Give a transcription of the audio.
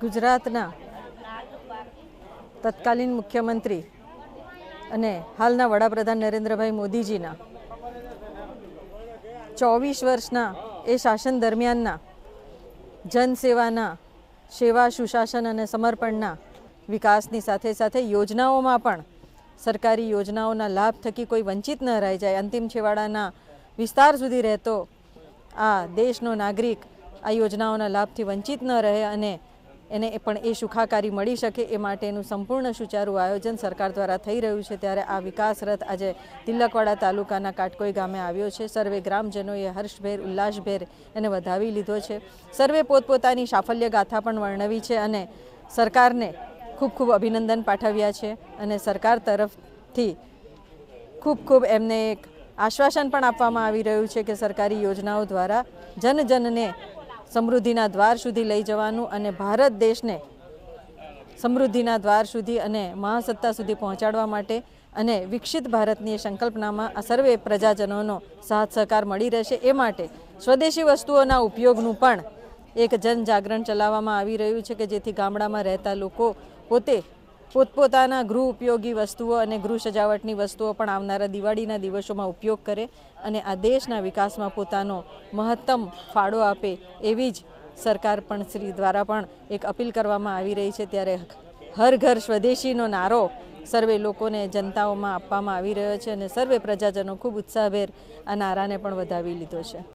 ગુજરાતના તત્કાલીન મુખ્યમંત્રી અને હાલના વડાપ્રધાન નરેન્દ્રભાઈ મોદીજીના ચોવીસ વર્ષના એ શાસન દરમિયાનના જનસેવાના, સેવા સુશાસન અને સમર્પણના વિકાસની સાથે સાથે યોજનાઓમાં પણ સરકારી યોજનાઓના લાભ થકી કોઈ વંચિત ન રહી જાય. અંતિમ છેવાડાના વિસ્તાર સુધી રહેતો આ દેશનો નાગરિક આ યોજનાઓના લાભથી વંચિત ન રહે અને એને પણ એ સુખાકારી મળી શકે એ માટેનું સંપૂર્ણ સુચારું આયોજન સરકાર દ્વારા થઈ રહ્યું છે ત્યારે આ વિકાસ રથ આજે તિલકવાડા તાલુકાના કાટકોઈ ગામે આવ્યો છે. સર્વે ગ્રામજનોએ હર્ષભેર, ઉલ્લાસભેર એને વધાવી લીધો છે. સર્વે પોતપોતાની સાફલ્ય ગાથા પણ વર્ણવી છે અને સરકારને ખૂબ ખૂબ અભિનંદન પાઠવ્યા છે અને સરકાર તરફથી ખૂબ ખૂબ એમને એક આશ્વાસન પણ આપવામાં આવી રહ્યું છે કે સરકારી યોજનાઓ દ્વારા જન જનને સમૃદ્ધિના દ્વાર સુધી લઈ જવાનું અને ભારત દેશને સમૃદ્ધિના દ્વાર સુધી અને મહાસત્તા સુધી પહોંચાડવા માટે અને વિકસિત ભારતની સંકલ્પનામાં આ સર્વે પ્રજાજનોનો સાથ સહકાર મળી રહેશે એ માટે સ્વદેશી વસ્તુઓના ઉપયોગનું પણ એક જનજાગરણ ચલાવવામાં આવી રહ્યું છે કે જેથી ગામડામાં રહેતા લોકો પોતે પોતપોતાના ગૃહ ઉપયોગી વસ્તુઓ અને ગૃહ સજાવટની વસ્તુઓ પણ આવનારા દિવાળીના દિવસોમાં ઉપયોગ કરે અને આ દેશના વિકાસમાં પોતાનો મહત્તમ ફાળો આપે એવી જ સરકાર પણ શ્રી દ્વારા પણ એક અપીલ કરવામાં આવી રહી છે ત્યારે હર ઘર સ્વદેશીનો નારો સર્વે લોકોને જનતાઓમાં આપવામાં આવી રહ્યો છે અને સર્વે પ્રજાજનો ખૂબ ઉત્સાહભેર આ નારાને પણ વધાવી લીધો છે.